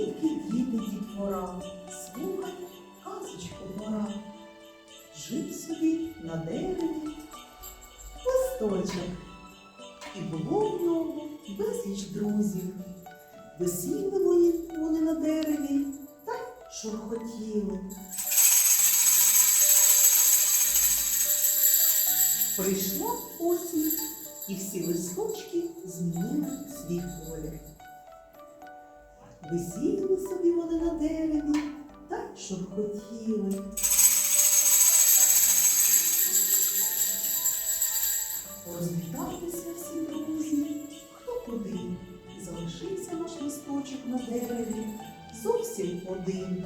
Дітки, діти, дітвора, слухай казочку пора. Жив собі на дереві листочок, і було в нього безліч друзів. Висіли вони на дереві та й шурхотіли. Прийшла осінь, і всі листочки змінили свій колір. Висіли собі вони на дереві та й шурхотіли. Розліталися всі друзі, хто куди. Залишився наш листочок на дереві зовсім один.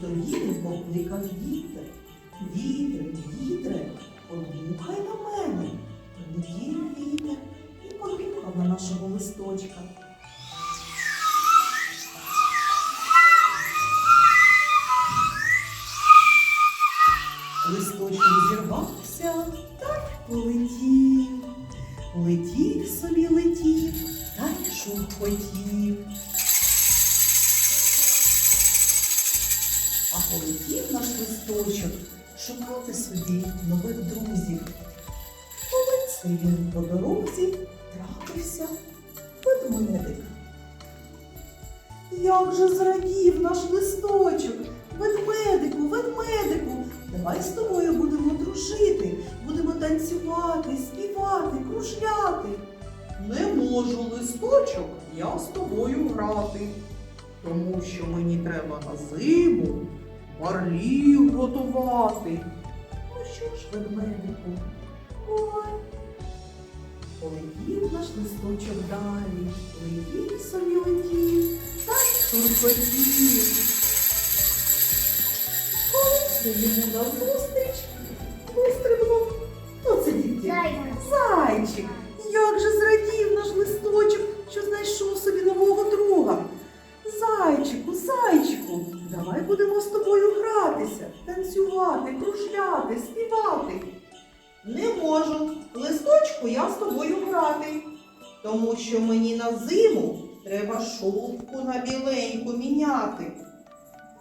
Тоді покликав вітер. Вітре, вітре, подмухай на мене. Полетів вітер і подмухав на нашого листочка. Полетів наш листочок шукати собі нових друзів. Коли це він по дорозі трапився ведмедик. Як же зрадів наш листочок, ведмедику, ведмедику, давай з тобою будемо дружити, будемо танцювати, співати, кружляти. Не можу, листочок, я з тобою грати, тому що мені треба на зиму барліг готувати. Ну що ж, ведмедику, бувай. Полетів наш листочок далі, летів собі летів, та й шурхотів. Коли йому назустріч вистрибнув. Ну це дітки. Зайчик, як же зрадів наш листочок, що знайшов собі нового друга. Зайчику, зайчику, давай будемо з тобою гратися, танцювати, кружляти, співати. Не можу, листочку, я з тобою грати, тому що мені на зиму треба шубку на біленьку міняти.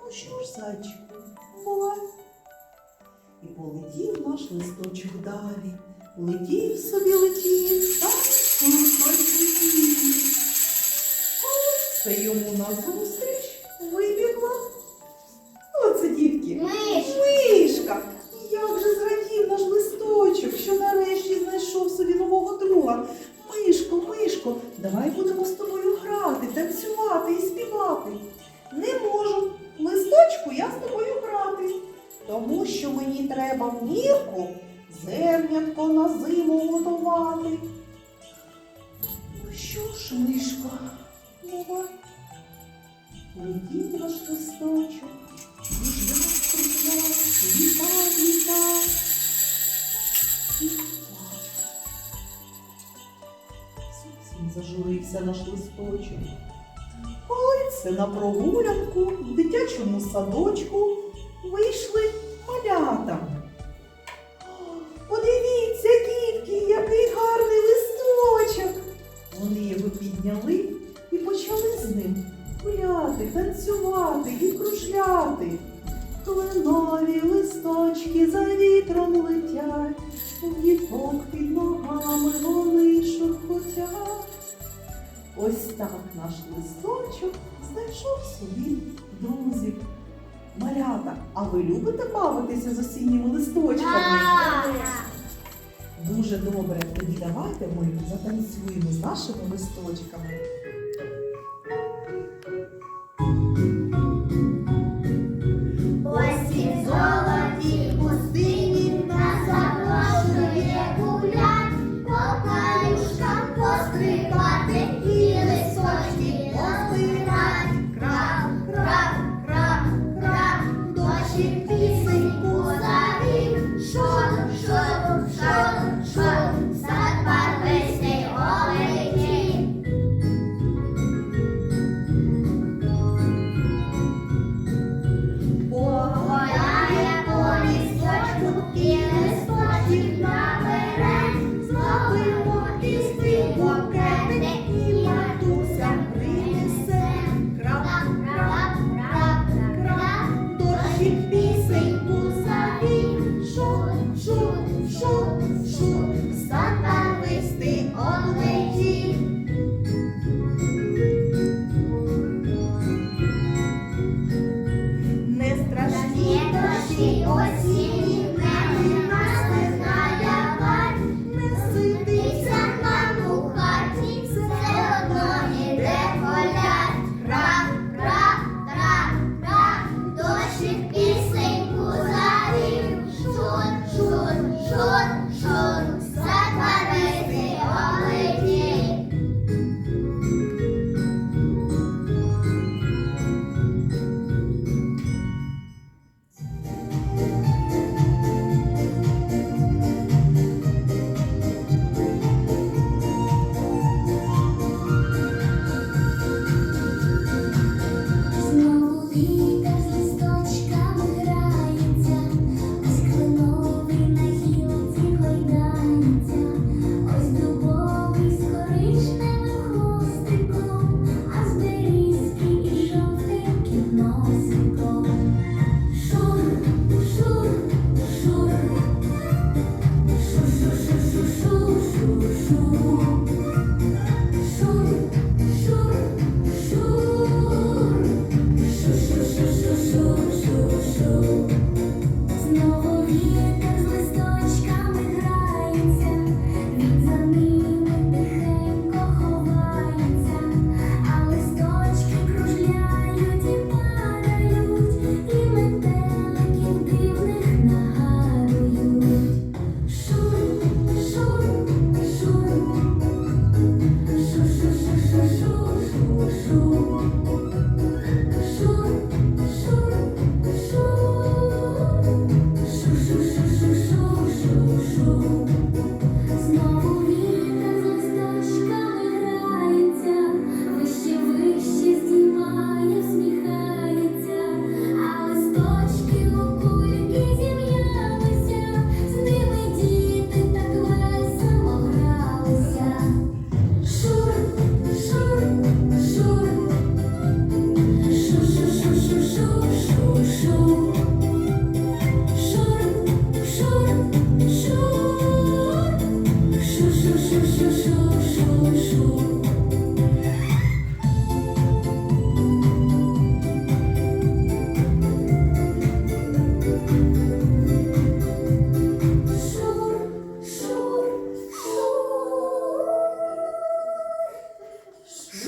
Ну що ж, зайчику, бувай. І полетів наш листочок далі. Летів собі летів, та шурхотів. Коли це йому назустріч давай будемо з тобою грати, танцювати і співати. Не можу. Листочку я з тобою грати, тому що мені треба в мірку зернятко на зиму готувати. Ну що ж, Мишко. Летів наш листочок, зажурився наш листочок. Коли це на прогулянку в дитячому садочку Ось так наш листочок знайшов собі друзів. Малята, а ви любите бавитися з осінніми листочками? Дуже добре. Тоді давайте ми затанцюємо з нашими листочками.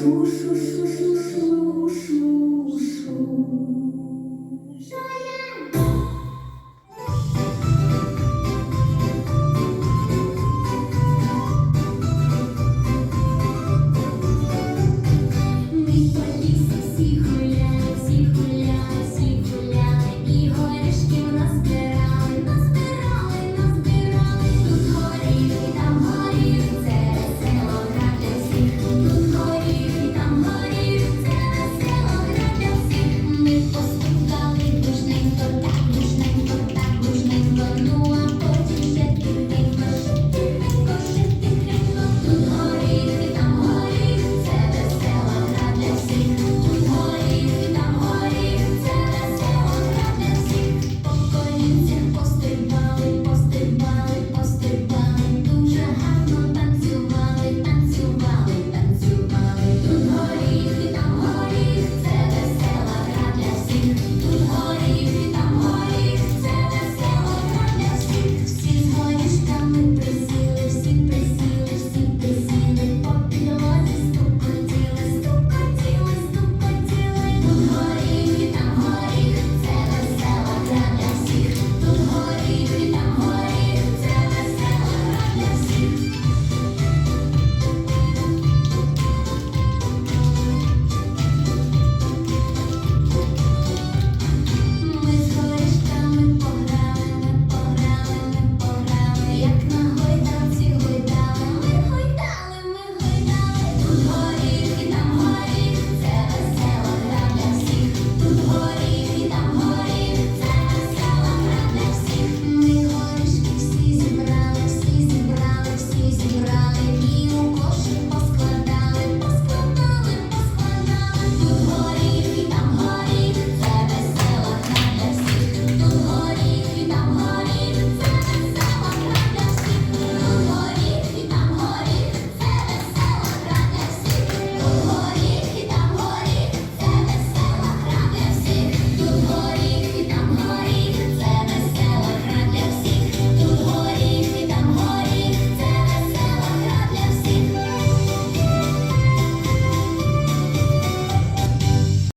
Sujo.